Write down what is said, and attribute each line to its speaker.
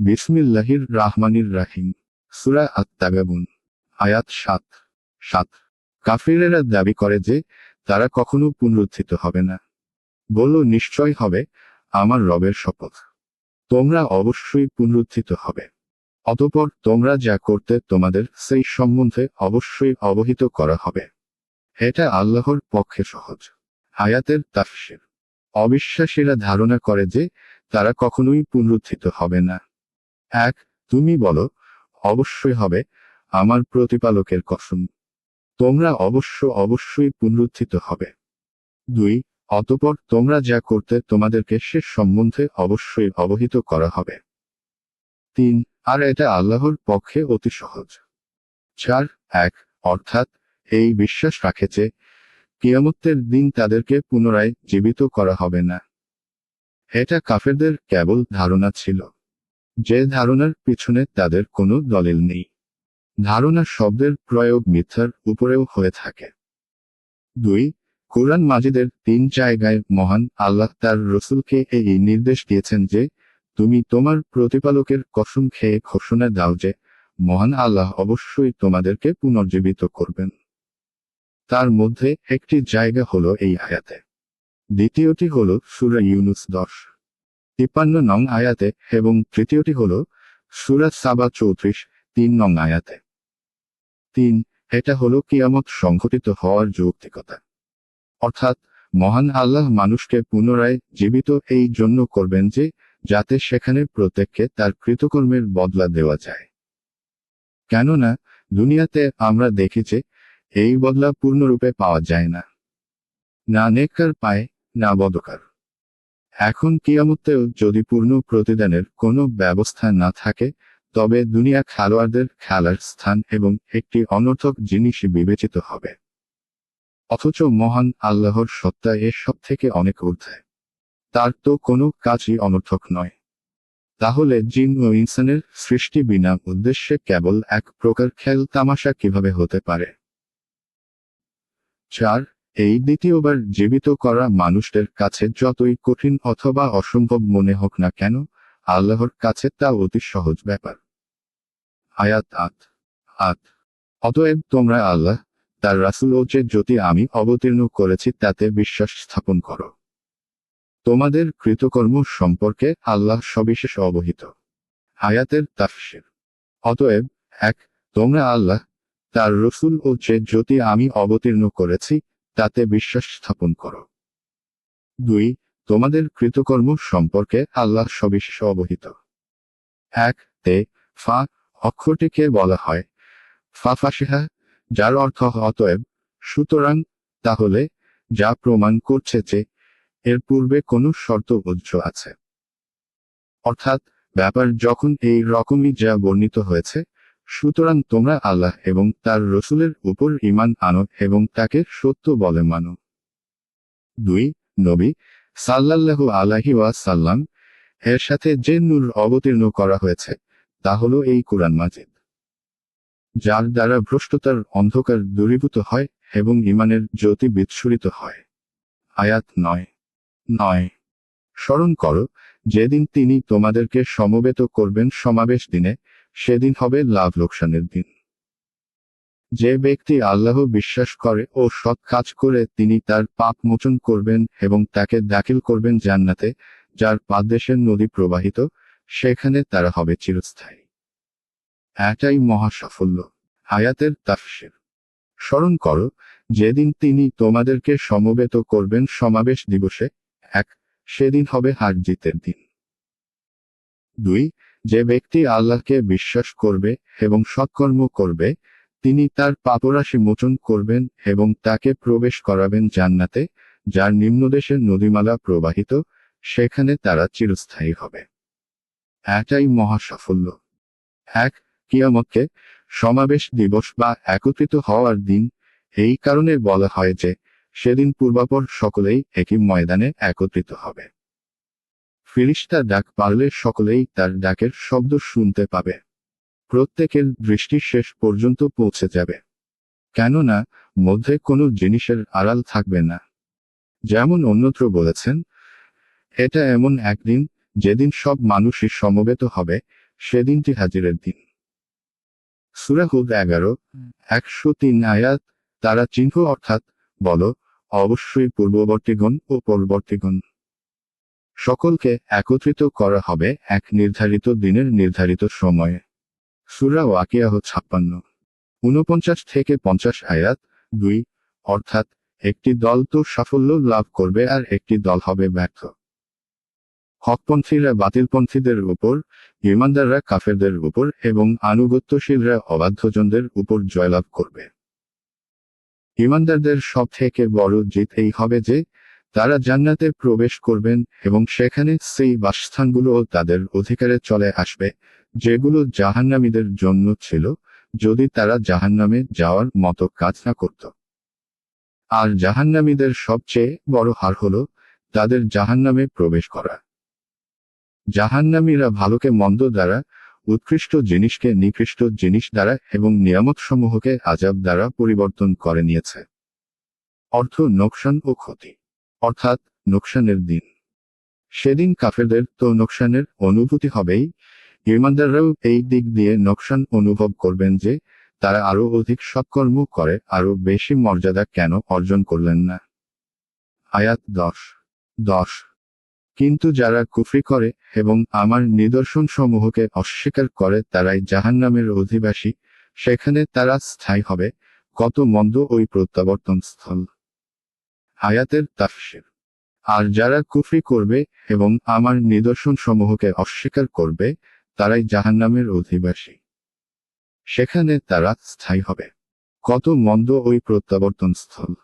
Speaker 1: বিসমিল্লাহির রাহমানির রাহিম। সুরা আত-তাগাবুন, আয়াত সাত সাত। কাফিরেরা দাবি করে যে, তারা কখনো পুনরুত্থিত হবে না। বলল নিশ্চয় হবে, আমার রবের শপথ। তোমরা অবশ্যই পুনরুত্থিত হবে। অতপর তোমরা যা করতে তোমাদের সেই সম্বন্ধে অবশ্যই অবহিত করা হবে। এটা আল্লাহর পক্ষে সহজ। আয়াতের তাফসির। অবিশ্বাসীরা ধারণা করে যে, তারা কখনোই পুনরুত্থিত হবে না। এক, তুমি বলো, অবশ্যই হবে আমার প্রতিপালকের কসম। তোমরা অবশ্য অবশ্যই পুনরুত্থিত হবে। দুই, অতপর তোমরা যা করতে তোমাদেরকে সে সম্বন্ধে অবশ্যই অবহিত করা হবে। তিন, আর এটা আল্লাহর পক্ষে অতি সহজ। চার, এক, অর্থাৎ এই বিশ্বাস রাখে যে কিয়ামতের দিন তাদেরকে পুনরায় জীবিত করা হবে না। এটা কাফেরদের কেবল ধারণা ছিল। যে ধারণার পিছনে তাদের কোনো দলিল নেই। ধারণা শব্দের প্রয়োগ মিথ্যার উপরেও হয়ে থাকে। দুই, কোরআন মাজিদের তিন জায়গায় মহান আল্লাহ তার রসুলকে এই নির্দেশ দিয়েছেন যে, তুমি তোমার প্রতিপালকের কসম খেয়ে ঘোষণা দাও যে, মহান আল্লাহ অবশ্যই তোমাদেরকে পুনর্জীবিত করবেন। তার মধ্যে একটি জায়গা হলো এই আয়াতে। দ্বিতীয়টি হলো সুরা ইউনুস দশ। তিপ্পান্ন নং আয়াতে এবং তৃতীয়টি হল সুরাত সাবা চৌত্রিশ, তিন নং আয়াতে। তিন, এটা হল কিয়ামত সংঘটিত হওয়ার যৌক্তিকতা। অর্থাৎ, মহান আল্লাহ মানুষকে পুনরায় জীবিত এই জন্য করবেন যে, যাতে সেখানে প্রত্যেককে তার কৃতকর্মের বদলা দেওয়া যায়। কেননা, দুনিয়াতে আমরা দেখি যে, এই বদলা পূর্ণরূপে পাওয়া যায় না। না নেককার পায়, না বদকার। এখন কিয়ামতেও যদি পূর্ণ প্রতিদানের কোনো ব্যবস্থা না থাকে, তবে দুনিয়া খেলোয়াড়দের খেলার স্থান এবং একটি অনর্থক জিনিসই বিবেচিত হবে। অথচ মহান আল্লাহর সত্তা এর সব থেকে অনেক ঊর্ধ্বে। তার তো কোনো কাজই অনর্থক নয়। তাহলে জিন ও ইনসানের সৃষ্টি বিনা উদ্দেশ্যে কেবল এক প্রকার খেল তামাশা কীভাবে হতে পারে? চার এই দ্বিতীয়বার জীবিত করা মানুষদের কাছে যতই কঠিন অথবা অসম্ভব মনে হোক না কেন, আল্লাহর কাছে তা অতি সহজ ব্যাপার। আয়াত আত আত অতএব তোমরা আল্লাহ, তার রাসুল ও যে জ্যোতি আমি অবতীর্ণ করেছি তাতে বিশ্বাস স্থাপন করো। তোমাদের কৃতকর্ম সম্পর্কে আল্লাহ সবিশেষ অবহিত। আয়াতের তাফসির। অতএব, এক, তোমরা আল্লাহ, তার রসুল ও যে জ্যোতি আমি অবতীর্ণ করেছি তাতে বিশ্বাস স্থাপন করো। দুই, তোমাদের কৃতকর্ম সম্পর্কে আল্লাহ সবিশেষ অবহিত। এক, তে, ফা, অক্ষরটিকে বলা হয়, ফা ফাসিহা, যার অর্থ অতএব, সুতরাং, তাহলে, যা প্রমাণ করছে যে, এর পূর্বে কোনো শর্ত উজ্জ আছে। অর্থাৎ, ব্যাপার যখন এই রকমই যা বর্ণিত হয়েছে সুতরাং তোমরা আল্লাহ এবং তার রসুলের উপর ইমান আনো এবং তাকে সত্য বলে মানো। দুই, নবী সাল্লাল্লাহু আলাহি সাল্লাম এর সাথে যে নূর অবতীর্ণ করা হয়েছে, তা হলো এই কোরআন মাজিদ। যার দ্বারা ভ্রষ্টতার অন্ধকার দূরীভূত হয় এবং ইমানের জ্যোতি বিচ্ছুরিত হয়। আয়াত নয়। নয়। স্মরণ করো, যেদিন তিনি তোমাদেরকে সমবেত করবেন সমাবেশ দিনে সেদিন হবে লাভ লোকসানের দিন। যে ব্যক্তি আল্লাহ বিশ্বাস করে ও সৎ কাজ করে, তিনি তার পাপ মোচন করবেন এবং তাকে দাখিল করবেন জান্নাতে, যার পাদদেশের নদী প্রবাহিত, সেখানে তারা হবে চিরস্থায়ী। এটাই মহা সাফল্য। হায়াতের তাফসির। স্মরণ করো, যেদিন তিনি তোমাদেরকে সমবেত করবেন সমাবেশ দিবসে, এক, সেদিন হবে হার জিতের দিন। দুই যে ব্যক্তি আল্লাহকে বিশ্বাস করবে এবং সৎকর্ম করবে, তিনি তার পাপরাশি মোচন করবেন এবং তাকে প্রবেশ করাবেন জান্নাতে, যার নিম্নদেশের নদীমালা প্রবাহিত, সেখানে তারা চিরস্থায়ী হবে। এটাই মহা সাফল্য এক, কিয়ামতকে সমাবেশ দিবস বা একত্রিত হওয়ার দিন, এই কারণে বলা হয় যে, সেদিন পূর্বাপর সকলেই একই ময়দানে একত্রিত হবে। ফিরিস্তা ডাক পারলে সকলেই তার ডাকের শব্দ শুনতে পাবে। প্রত্যেকের দৃষ্টি শেষ পর্যন্ত পৌঁছে যাবে। কেননা, মধ্যে কোনো জিনিসের আড়াল থাকবে না। যেমন অন্যত্র বলেছেন, এটা এমন একদিন, যেদিন সব মানুষই সমবেত হবে, সেদিনটি হাজিরের দিন। সুরাহুদ এগারো, একশো তিন আয়াত, তারা চিহ্ন অর্থাৎ বলো, অবশ্যই পূর্ববর্তীগণ ও পরবর্তীগণ। সকলকে একত্রিত করা হবে এক নির্ধারিত দিনের নির্ধারিত সময়ে। সুরা ওয়াকিয়াহ ছাপ্পান্ন। ঊনপঞ্চাশ থেকে পঞ্চাশ আয়াত, দুই, অর্থাৎ একটি দল তো সাফল্য লাভ করবে আর একটি দল হবে ব্যর্থ। হকপন্থীরা বাতিলপন্থীদের উপর ইমানদাররা কাফেরদের উপর এবং আনুগত্যশীলরা অবাধ্যজনদের উপর জয়লাভ করবে। ইমানদারদের সব থেকে বড় জিত এই হবে যে তারা জান্নাতে প্রবেশ করবেন এবং সেখানে সেই বাসস্থানগুলোও তাদের অধিকারে চলে আসবে, যেগুলো জাহান্নামীদের জন্য ছিল, যদি তারা জাহান্নামে যাওয়ার মতো কাজ না করত। আর জাহান্নামীদের সবচেয়ে বড় হার হল তাদের জাহান্নামে প্রবেশ করা। জাহান্নামীরা ভালোকে মন্দ দ্বারা, উৎকৃষ্ট জিনিসকে নিকৃষ্ট জিনিস দ্বারা এবং নিয়ামতসমূহকে আজাব দ্বারা পরিবর্তন করে নিয়েছে। অর্থ নোকসান ও ক্ষতি। অর্থাৎ নোকসানের দিন। সেদিন কাফেরদের তো নোকসানের অনুভূতি হবেই। ইমানদাররাও এই দিক দিয়ে নোকসান অনুভব করবেন যে, তারা আরও অধিক সৎকর্ম করে আরও বেশি মর্যাদা কেন অর্জন করলেন না? আয়াত দশ। দশ। কিন্তু যারা কুফরি করে এবং আমার নিদর্শন সমূহকে অস্বীকার করে তারাই জাহান্নামের অধিবাসী, সেখানে তারা স্থায়ী হবে। কত মন্দ ওই প্রত্যাবর্তন স্থল আয়াতের তাফসির। আর যারা কুফরি করবে এবং আমার নিদর্শন সমূহকে অস্বীকার করবে, তারাই জাহান্নামের অধিবাসী। সেখানে তারা স্থায়ী হবে। কত মন্দ ওই প্রত্যাবর্তন স্থল